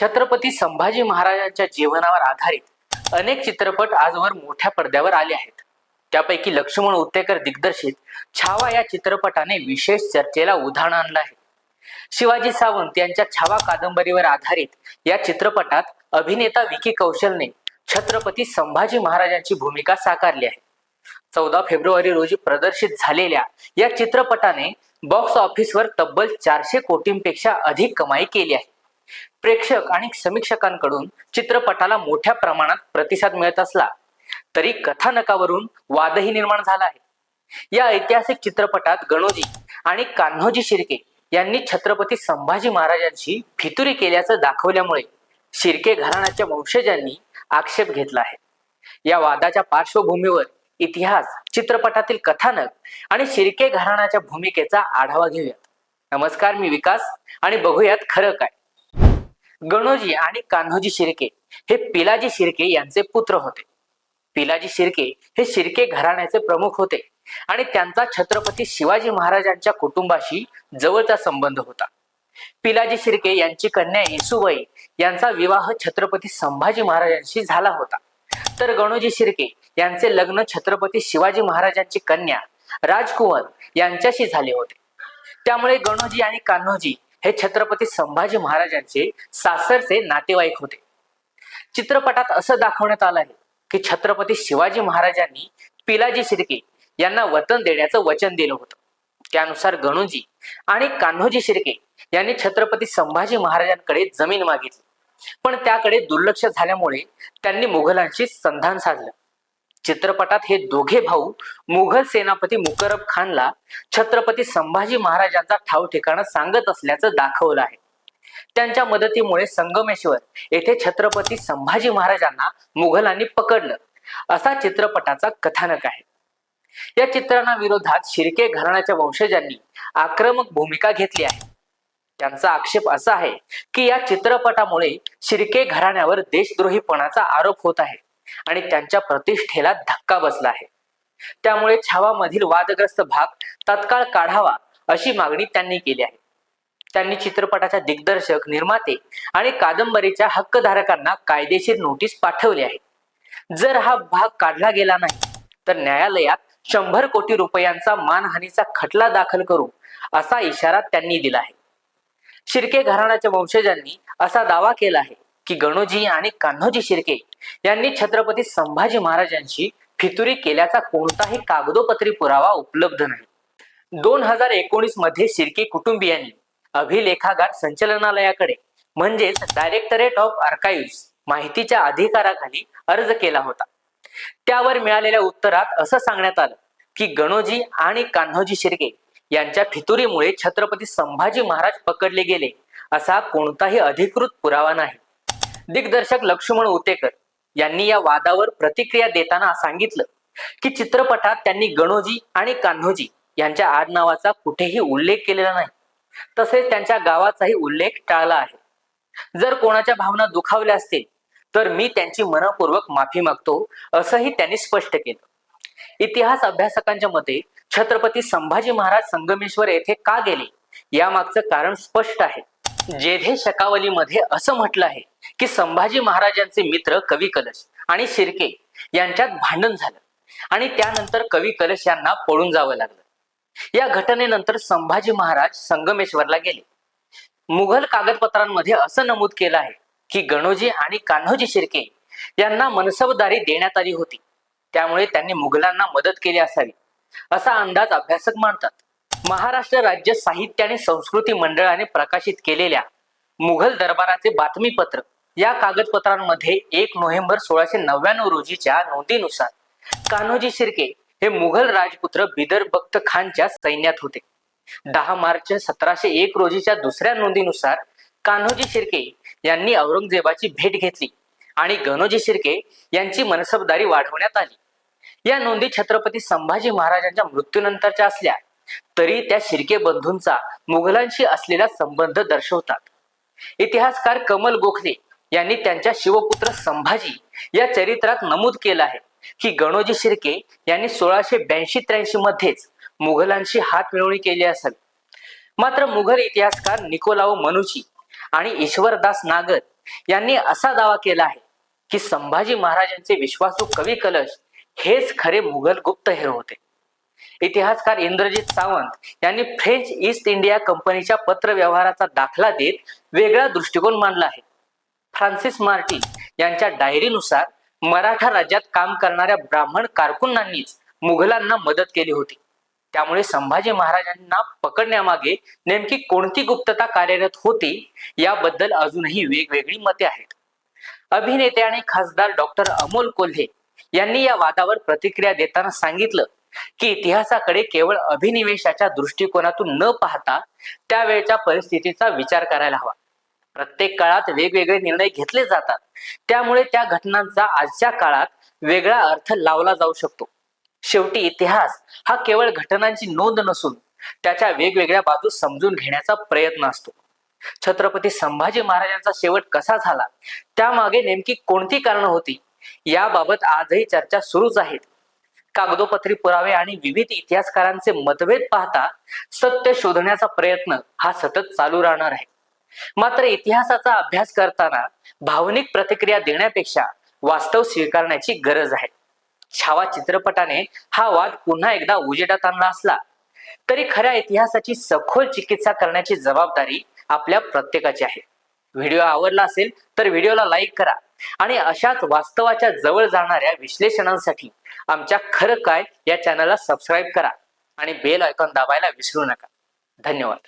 छत्रपती संभाजी महाराजांच्या जीवनावर आधारित अनेक चित्रपट आजवर मोठ्या पडद्यावर आले आहेत. त्यापैकी लक्ष्मण उत्तेकर दिग्दर्शित छावा या चित्रपटाने विशेष चर्चेला उधाण आणलं आहे. शिवाजी सावंत यांच्या छावा कादंबरीवर आधारित या चित्रपटात अभिनेता विकी कौशलने छत्रपती संभाजी महाराजांची भूमिका साकारली आहे. चौदा फेब्रुवारी रोजी प्रदर्शित झालेल्या या चित्रपटाने बॉक्स ऑफिसवर तब्बल चारशे कोटींपेक्षा अधिक कमाई केली आहे. प्रेक्षक आणि समीक्षकांकडून चित्रपटाला मोठ्या प्रमाणात प्रतिसाद मिळत असला तरी कथानकावरून वादही निर्माण झाला आहे. या ऐतिहासिक चित्रपटात गणोजी आणि कान्होजी शिर्के यांनी छत्रपती संभाजी महाराजांची फितुरी केल्याचं दाखवल्यामुळे शिर्के घराण्याच्या वंशजांनी आक्षेप घेतला आहे. या वादाच्या पार्श्वभूमीवर इतिहास चित्रपटातील कथानक आणि शिर्के घराण्याच्या भूमिकेचा आढावा घेऊयात. नमस्कार मी विकास आणि बघूयात खरं काय. गणोजी आणि कान्होजी शिर्के हे पिलाजी शिर्के यांचे पुत्र होते. पिलाजी शिर्के हे शिर्के घराण्याचे प्रमुख होते आणि त्यांचा छत्रपती शिवाजी महाराजांच्या कुटुंबाशी जवळचा संबंध होता. पिलाजी शिर्के यांची कन्या येसुबाई यांचा विवाह छत्रपती संभाजी महाराजांशी झाला होता. तर गणोजी शिर्के यांचे लग्न छत्रपती शिवाजी महाराजांची कन्या राजकुंवर यांच्याशी झाले होते. त्यामुळे गणोजी आणि कान्होजी हे छत्रपती संभाजी महाराजांचे सासरचे नातेवाईक होते. चित्रपटात असं दाखवण्यात आलं आहे की छत्रपती शिवाजी महाराजांनी पिलाजी शिर्के यांना वतन देण्याचं वचन दिलं होतं. त्यानुसार गणूजी आणि कान्होजी शिर्के यांनी छत्रपती संभाजी महाराजांकडे जमीन मागितली. पण त्याकडे दुर्लक्ष झाल्यामुळे त्यांनी मुघलांशी संधान साधलं. चित्रपटात हे दोघे भाऊ मुघल सेनापती मुकरब खानला छत्रपती संभाजी महाराजांचा ठाव ठिकाणा सांगत असल्याचं दाखवलं आहे. त्यांच्या मदतीमुळे संगमेश्वर येथे छत्रपती संभाजी महाराजांना मुघलांनी पकडलं. असा चित्रपटाचा कथानक आहे. या चित्रांना विरोधात शिर्के घराण्याच्या वंशजांनी आक्रमक भूमिका घेतली आहे. त्यांचा आक्षेप असा आहे की या चित्रपटामुळे शिर्के घराण्यावर देशद्रोहीपणाचा आरोप होत आहे. आणि त्यांच्या प्रतिष्ठेला धक्का बसला आहे. त्यामुळे छावामधील वादग्रस्त भाग तत्काळ काढावा अशी मागणी त्यांनी केली आहे. त्यांनी चित्रपटाच्या दिग्दर्शक निर्माते आणि कादंबरीच्या हक्कधारकांना कायदेशीर नोटीस पाठवली आहे. जर हा भाग काढला गेला नाही तर न्यायालयात शंभर कोटी रुपयांचा मानहानीचा खटला दाखल करू असा इशारा त्यांनी दिला आहे. शिर्के घराण्याच्या वंशजांनी असा दावा केला आहे की गणोजी आणि कान्होजी शिर्के यांनी छत्रपती संभाजी महाराजांची फितुरी केल्याचा कोणताही कागदोपत्री पुरावा उपलब्ध नाही. दोन हजार एकोणीसमध्ये शिर्के कुटुंबियांनी अभिलेखागार संचालनालयाकडे म्हणजेच डायरेक्टरेट ऑफ आर्काइव्ह माहितीच्या अधिकाराखाली अर्ज केला होता. त्यावर मिळालेल्या उत्तरात असं सांगण्यात आलं की गणोजी आणि कान्होजी शिर्के यांच्या फितुरीमुळे छत्रपती संभाजी महाराज पकडले गेले असा कोणताही अधिकृत पुरावा नाही. दिग्दर्शक लक्ष्मण उतेकर यांनी या वादावर प्रतिक्रिया देताना सांगितलं की चित्रपटात त्यांनी गणोजी आणि कान्होजी यांच्या आडनावाचा कुठेही उल्लेख केलेला नाही. तसेच त्यांच्या गावाचाही उल्लेख टाळला आहे. जर कोणाच्या भावना दुखावल्या असतील तर मी त्यांची मनपूर्वक माफी मागतो असंही त्यांनी स्पष्ट केलं. इतिहास अभ्यासकांच्या मते छत्रपती संभाजी महाराज संगमेश्वर येथे का गेले? यामागचं कारण स्पष्ट आहे. जेधे शकावलीमध्ये असं म्हटलं आहे की संभाजी महाराजांचे मित्र कवी कलश आणि शिर्के यांच्यात भांडण झालं आणि त्यानंतर कवी कलश यांना पळून जावं लागलं. या घटनेनंतर संभाजी महाराज संगमेश्वरला गेले. मुघल कागदपत्रांमध्ये असं नमूद केलं आहे की गणोजी आणि कान्होजी शिर्के यांना मनसबदारी देण्यात आली होती. त्यामुळे त्यांनी मुघलांना मदत केली असावी असा अंदाज अभ्यासक मानतात. महाराष्ट्र राज्य साहित्य आणि संस्कृती मंडळाने प्रकाशित केलेल्या मुघल दरबाराचे बातमीपत्र या कागदपत्रांमध्ये एक नोव्हेंबर सोळाशे नव्याण्णव रोजीच्या नोंदीनुसार कान्होजी शिर्के हे मुघल राजपुत्र बिदर बख्त खानच्या सैन्यात होते. दहा मार्च सतराशे एक रोजीच्या दुसऱ्या नोंदीनुसार कान्होजी शिर्के यांनी औरंगजेबाची भेट घेतली आणि गणोजी शिर्के यांची मनसबदारी वाढवण्यात आली. या नोंदी छत्रपती संभाजी महाराजांच्या मृत्यूनंतरच्या असल्या तरी त्या शिर्के बंधूंचा मुघलांशी असलेला संबंध दर्शवतात. इतिहासकार कमल गोखले यांनी त्यांच्या शिवपुत्र संभाजी या चरित्रात नमूद केलं आहे की गणोजी शिर्के यांनी सोळाशे ब्याऐंशी त्र्याऐंशी मध्येच मुघलांशी हात मिळवणी केली असावी मात्र मुघल इतिहासकार निकोलाओ मनुची आणि ईश्वरदास नागर यांनी असा दावा केला आहे की संभाजी महाराजांचे विश्वासू कवी कलश हेच खरे मुघल गुप्तहेर होते. इतिहासकार इंद्रजित सावंत यांनी फ्रेंच ईस्ट इंडिया कंपनीच्या पत्र व्यवहाराचा दाखला देत वेगळा दृष्टिकोन मांडला आहे. फ्रान्सिस मार्टी यांच्या डायरीनुसार मराठा राज्यात काम करणाऱ्या ब्राह्मण कारकुनांनीच मुघलांना मदत केली होती. त्यामुळे संभाजी महाराजांना पकडण्यामागे नेमकी कोणती गुप्तता कार्यरत होती याबद्दल अजूनही वेगवेगळी मते आहेत. अभिनेते आणि खासदार डॉक्टर अमोल कोल्हे यांनी या वादावर प्रतिक्रिया देताना सांगितलं की इतिहासाकडे केवळ अभिनिवेशाच्या दृष्टिकोनातून न पाहता त्यावेळच्या परिस्थितीचा विचार करायला हवा. प्रत्येक काळात वेगवेगळे निर्णय घेतले जातात. त्यामुळे त्या घटनांचा आजच्या काळात वेगळा अर्थ लावला जाऊ शकतो. शेवटी इतिहास हा केवळ घटनांची नोंद नसून त्याच्या वेगवेगळ्या बाजू समजून घेण्याचा प्रयत्न असतो. छत्रपती संभाजी महाराजांचा शेवट कसा झाला? त्यामागे नेमकी कोणती कारणं होती? याबाबत आजही चर्चा सुरूच आहेत कागदोपत्री पुरावे आणि विविध इतिहासकारांचे मतभेद पाहता सत्य शोधण्याचा प्रयत्न हा सतत चालू राहणार आहे. मात्र इतिहासाचा अभ्यास करताना भावनिक प्रतिक्रिया देण्यापेक्षा वास्तव स्वीकारण्याची गरज आहे. छावा चित्रपटाने हा वाद पुन्हा एकदा उजेडात आणला असला तरी खऱ्या इतिहासाची सखोल चिकित्सा करण्याची जबाबदारी आपल्या प्रत्येकाची आहे. व्हिडिओ आवडला असेल तर व्हिडिओला लाईक करा. आणि अशाच वास्तवाच्या जवळ जाणाऱ्या विश्लेषणांसाठी आमच्या खरं काय या चॅनलला सबस्क्राईब करा आणि बेल आयकॉन दाबायला विसरू नका. धन्यवाद.